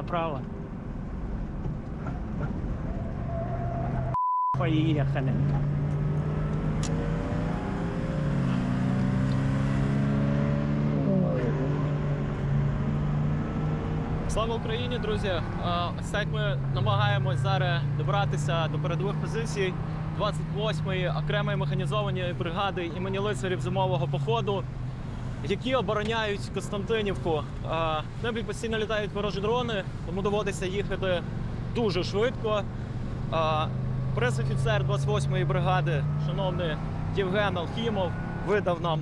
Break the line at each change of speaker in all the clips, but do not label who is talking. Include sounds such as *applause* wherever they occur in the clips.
направо. Поехали.
Слава Україні, друзі! Ось так ми намагаємось зараз добратися до передових позицій 28-ї окремої механізованої бригади імені лицарів зимового походу, які обороняють Константинівку. А, В небі постійно літають ворожі дрони, тому доводиться їхати дуже швидко. Прес-офіцер 28-ї бригади, шановний Євген Алхімов, видав нам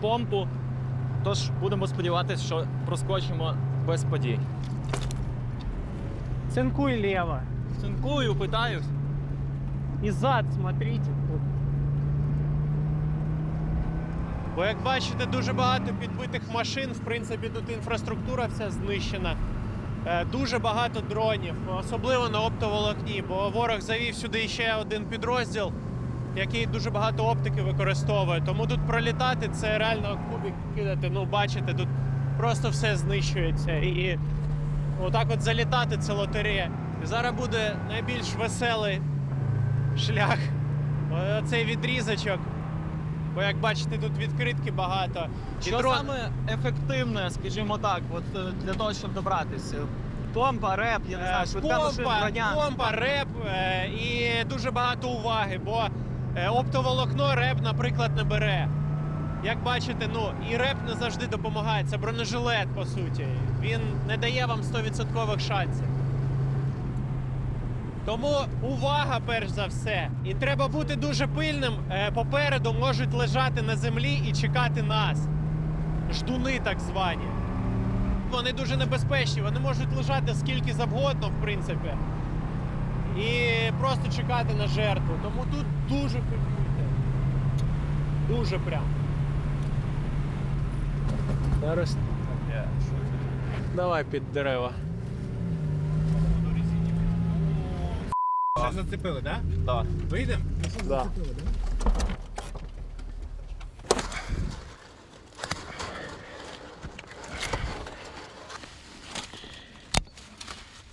помпу. Тож будемо сподіватися, що проскочимо без подій.
Цинкуй лево.
Цинкую, питаюсь.
И зад смотрите.
Бо як бачите, дуже багато підбитих машин. В принципі, тут інфраструктура вся знищена. Е, Дуже багато дронів, особливо на оптоволокні, бо ворог завів сюди ще один підрозділ, який дуже багато оптики використовує. Тому тут пролітати це реально кубик кидати. Ну, бачите, тут просто все знищується. І отак от залітати це лотерея. Зараз буде найбільш веселий шлях. Оцей відрізочок. Бо як бачите, тут відкритки багато. І
Що
дрон-
саме ефективне, скажімо так, от е, для того, щоб добратися? Помпа, реп, я не знаю,
Е,
швидка машина,
помпа,
броня.
помпа, реп е, і дуже багато уваги, бо е, оптоволокно реп, наприклад, не бере. Як бачите, ну і реп не завжди допомагає. Це бронежилет, по суті. Він не дає вам 100% шансів. Тому увага, перш за все. І треба бути дуже пильним. Е, Попереду можуть лежати на землі і чекати нас. Ждуни так звані. Вони дуже небезпечні, вони можуть лежати скільки завгодно, в принципі. І просто чекати на жертву. Тому тут дуже пильнуйте. Дуже прям. Зараз. Давай під дерева.
Все зацепили, так?
Да.
Вийдемо?
Да.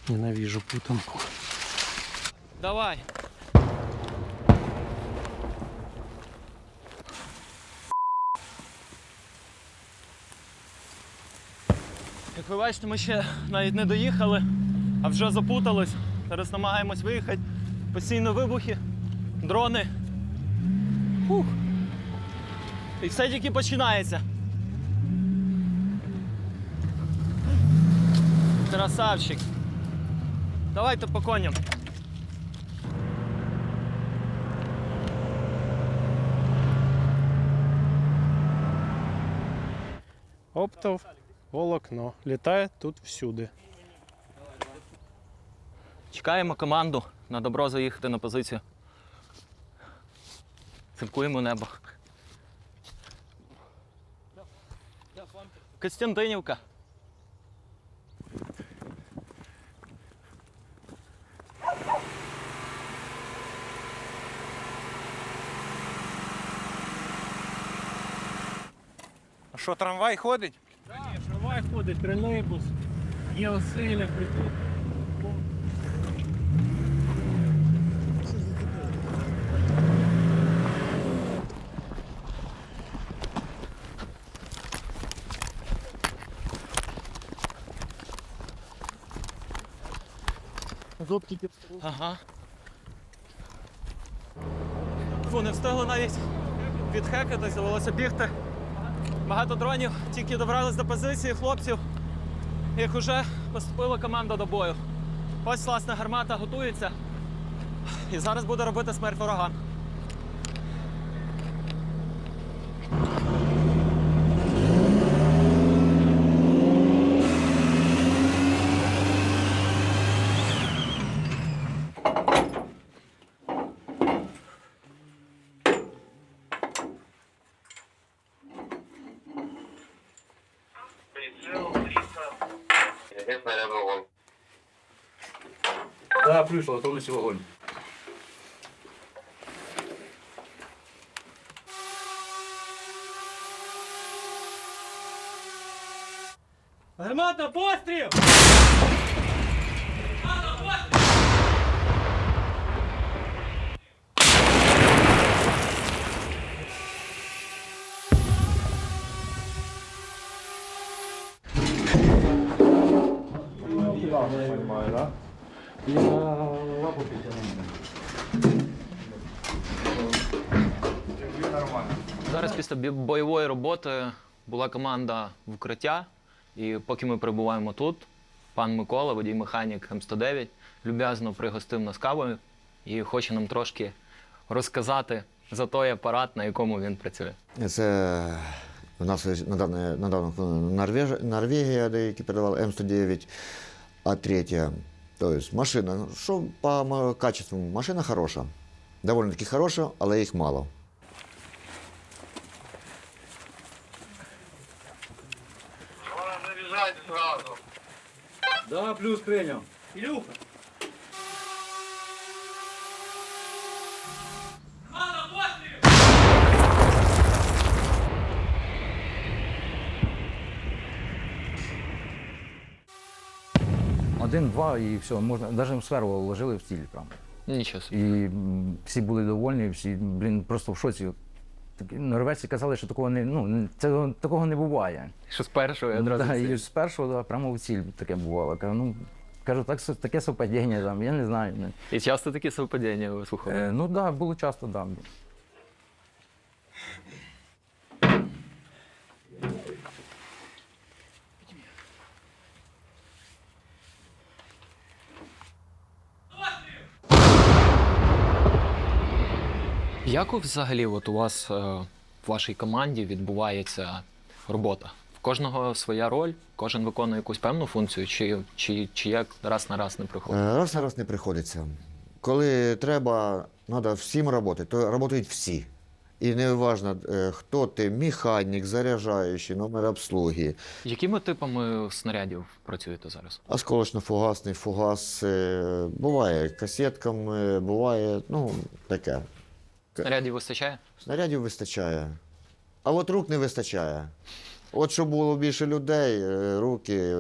Ненавижу путанку.
Давай. Як ви бачите, ми ще навіть не доїхали, а вже запутались. Зараз намагаємось виїхати. Постійно вибухи, дрони. Фух. І все тільки починається. Красавчик. Давайте по коням.
Оптов волокно. Літає тут всюди.
Чекаємо команду на добро заїхати на позицію. Цинкуємо небо. Костянтинівка.
А що, трамвай ходить?
Трамвай ходить, тролейбус. Є оселя, притул. З оптики
Ага. Фу, не встигли навіть відхекатись, довелося бігти. Багато дронів, тільки добрались до позиції хлопців, їх уже поступила команда до бою. Ось, власне, гармата готується. І зараз буде робити смерть ворогам.
Да, плюс готовності вогонь.
Гармата постріл!
Маю, да? Я лапу підтягну.
Зараз після бойової роботи була команда в укриття, і поки ми перебуваємо тут, пан Микола, водій механік М109, люб'язно пригостив нас кавою і хоче нам трошки розказати за той апарат, на якому він працює.
Це у нас недавно, Норвеж, Норвегія, деякі передавали М109, а третя. Тобто машина, що по качеству, машина хороша. Доволі таки хороша, але їх мало.
Да, плюс принял.
Ілюха!
Один-два і все, можна, навіть сферу вложили в стіль прямо.
Нічого собі.
І всі були довольні, всі, блін, просто в шоці. Такі Норвежці казали, що такого не, ну, це, такого не буває.
Що з першого я одразу.
Да, і з першого да, прямо в ціль таке бувало. Кажу, ну, кажу, так, таке совпадіння, там, я не знаю.
І часто такі совпадіння ви слухали?
Е, ну так, да, було часто, так. Да.
Як взагалі от у вас е, в вашій команді відбувається робота? В кожного своя роль, кожен виконує якусь певну функцію, чи, чи, чи як раз на раз не приходить?
Е, Раз на раз не приходиться. Коли треба, треба всім працювати, то працюють всі. І не важливо, е, хто ти, механік, заряджаючий, номер обслуги,
Якими типами снарядів працюєте зараз?
осколочно-фугасний фугас. Буває касетками, буває, ну, таке.
Снарядів вистачає?
Снарядів вистачає. А от рук не вистачає. От щоб було більше людей, е, руки,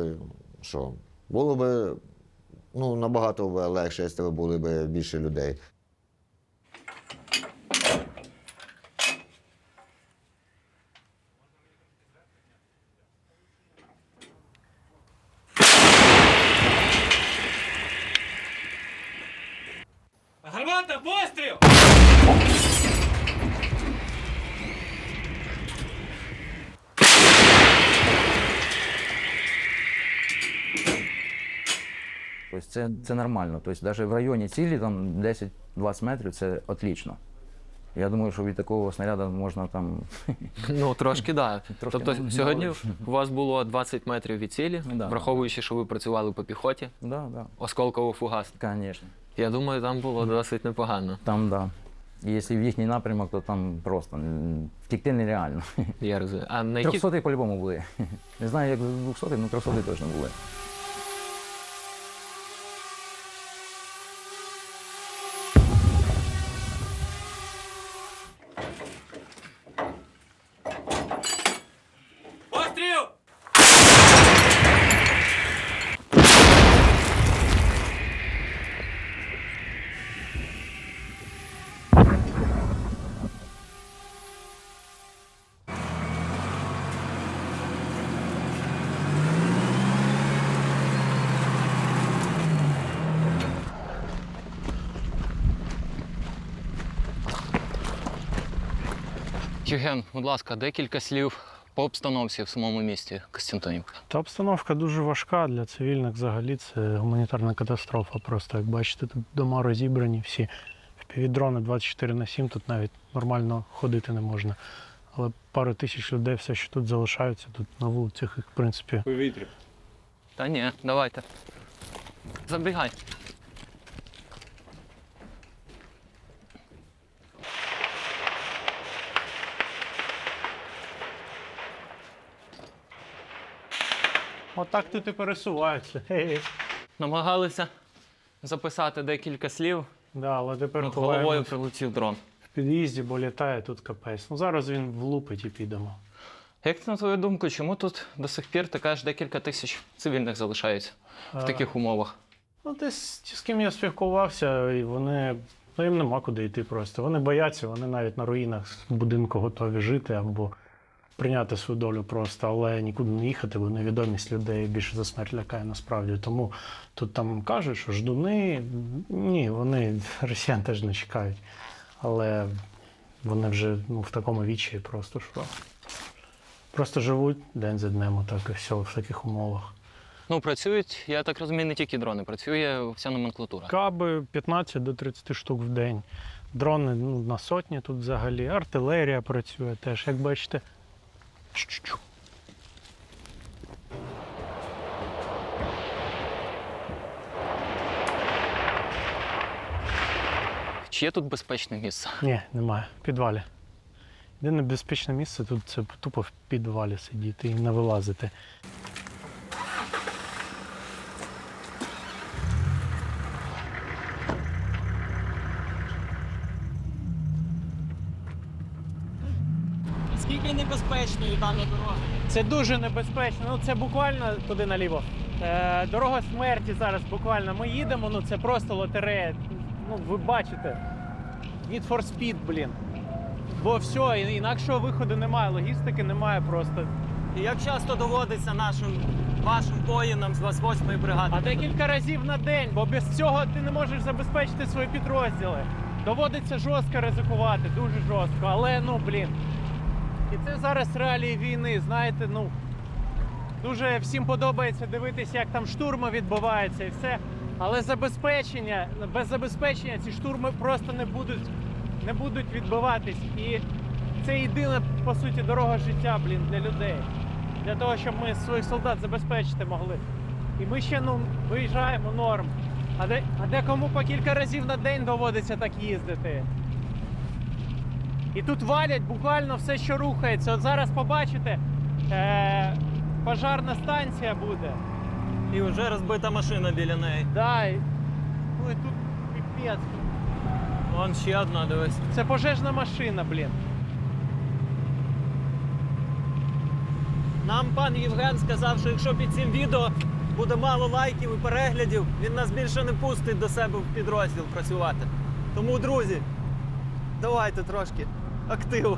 що, було б ну, набагато легше, якщо б було б більше людей.
Гармата, постріл!
Тобто це, це нормально. Тобто навіть в районі цілі там 10-20 метрів це отлично. Я думаю, що від такого снаряду можна там. *laughs*
Ну, трошки так. Да. Тобто
не-
сьогодні
не
у вас було 20 метрів від цілі,
Да.
враховуючи, що ви працювали по піхоті,
Да, да,
осколково-фугас.
звісно.
Я думаю, там було досить непогано.
Там, да. Якщо в їхній напрямок, то там просто втікти нереально.
Я розумію. А на які
Трьохсоти по-любому були. *laughs* Не знаю, як двохсоти, але трьохсоти точно були.
Євген, будь ласка, декілька слів по обстановці в самому місті Костянтинівка.
Та обстановка дуже важка для цивільних взагалі. Це гуманітарна катастрофа. Просто як бачите, тут дома розібрані всі. Півдрони 24 на 7, тут навіть нормально ходити не можна. Але пару тисяч людей все, що тут залишаються, тут на вулицях їх, в принципі,
Повітря.
Та ні, давайте. Забігай.
Отак тут і пересуваються.
Намагалися записати декілька слів.
Да, але тепер
Над головою
ховаємось
прилетів дрон.
в під'їзді, бо літає тут капець. Ну зараз він влупить і підемо.
Як на твою думку, чому тут до сих пір така ж декілька тисяч цивільних залишається в таких умовах?
Ну, десь ті, з ким я спілкувався, і вони. Ну, їм нема куди йти просто. Вони бояться, вони навіть на руїнах будинку готові жити або прийняти свою долю просто, але нікуди не їхати, бо невідомість людей більше за смерть лякає насправді. Тому тут там кажуть, що ждуни, ні, вони *laughs* росіян теж не чекають. Але вони вже ну, в такому вічі просто що. Просто живуть день за днем, отак і все в таких умовах.
Ну, працюють, я так розумію, не тільки дрони, працює вся номенклатура.
Каби 15 до 30 штук в день. Дрони ну, на сотні тут взагалі. Артилерія працює теж, як бачите. Чу-чу-чу.
Чи є тут безпечне місце?
Ні, немає. В підвалі. Єдине безпечне місце тут це тупо в підвалі сидіти і не вилазити.
Скільки небезпечною дана дорога?
Це дуже небезпечно. Ну це буквально туди наліво. Е, дорога смерті зараз буквально. Ми їдемо, ну це просто лотерея. Ну, ви бачите. Need for Speed, блін. Бо все, інакшого виходу немає, логістики немає просто.
І як часто доводиться нашим вашим воїнам з 28-ї бригади?
А декілька разів на день, бо без цього ти не можеш забезпечити свої підрозділи. Доводиться жорстко ризикувати, дуже жорстко. Але ну блін. І це зараз реалії війни. Знаєте, ну дуже всім подобається дивитися, як там штурми відбуваються і все. Але забезпечення, без забезпечення ці штурми просто не будуть, не будуть відбиватись. І це єдина, по суті, дорога життя, блін, для людей. Для того, щоб ми своїх солдат забезпечити могли. І ми ще ну, виїжджаємо норм. А, де, а декому по кілька разів на день доводиться так їздити. І тут валять буквально все, що рухається. От зараз побачите, е- пожарна станція буде.
І вже розбита машина біля неї.
Да, і, ну і тут піпець.
Вон ще одна, дивись.
Це пожежна машина, блін.
Нам пан Євген сказав, що якщо під цим відео буде мало лайків і переглядів, він нас більше не пустить до себе в підрозділ працювати. Тому, друзі, давайте трошки активу.